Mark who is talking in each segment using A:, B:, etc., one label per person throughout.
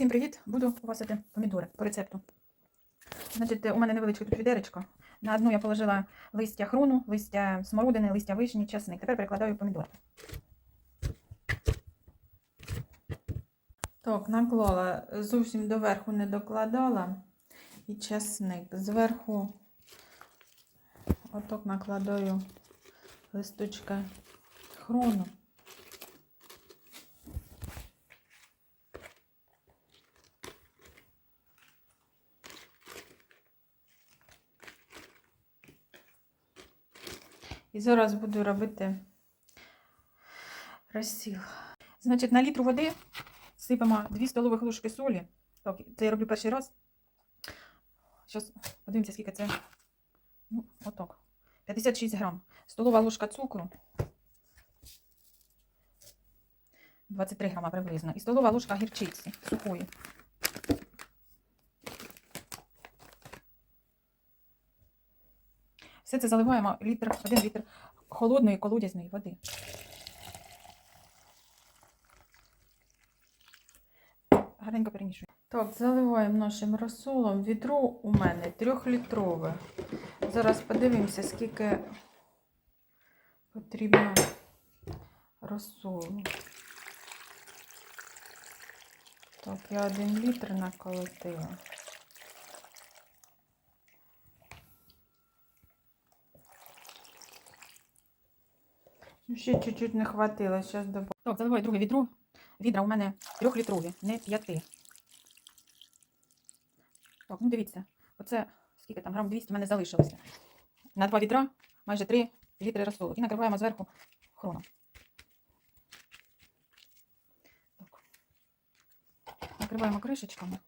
A: Всім привіт! Буду квасити помідори по рецепту. Значить, у мене невеличке тут відеречко. На одну я положила листя хруну, листя смородини, листя вишні, часник. Тепер перекладаю помідори. Так, наклала, зовсім доверху не докладала. І часник. Зверху отак накладаю листочка хрону. І зараз буду робити розсіл. Значить, на літру води сипемо 2 столових ложки солі. Це я роблю перший раз. Зараз подивимося, скільки це. Ну, отак. 56 грам. Столова ложка цукру. 23 грама приблизно. І столова ложка гірчиці сухої. Все це заливаємо літр, один літр холодної колодязної води. Гарненько перемішую. Так, заливаємо нашим розсолом. Відро у мене трьохлітрове. Зараз подивимося, скільки потрібно розсолу. Так, я один літр наколотила. Ще чуть-чуть не хватило, зараз добавлю. Так, заливаю друге відро. Відра у мене трьохлітрові, не п'яти. Так, ну дивіться, оце скільки там, грам 200 в мене залишилося. На два відра майже 3 літри розсолу. І накриваємо зверху хроном. Так. Накриваємо кришечками.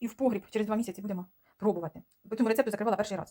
A: І в погріб через два місяці будемо пробувати. По цьому рецепту закривала перший раз.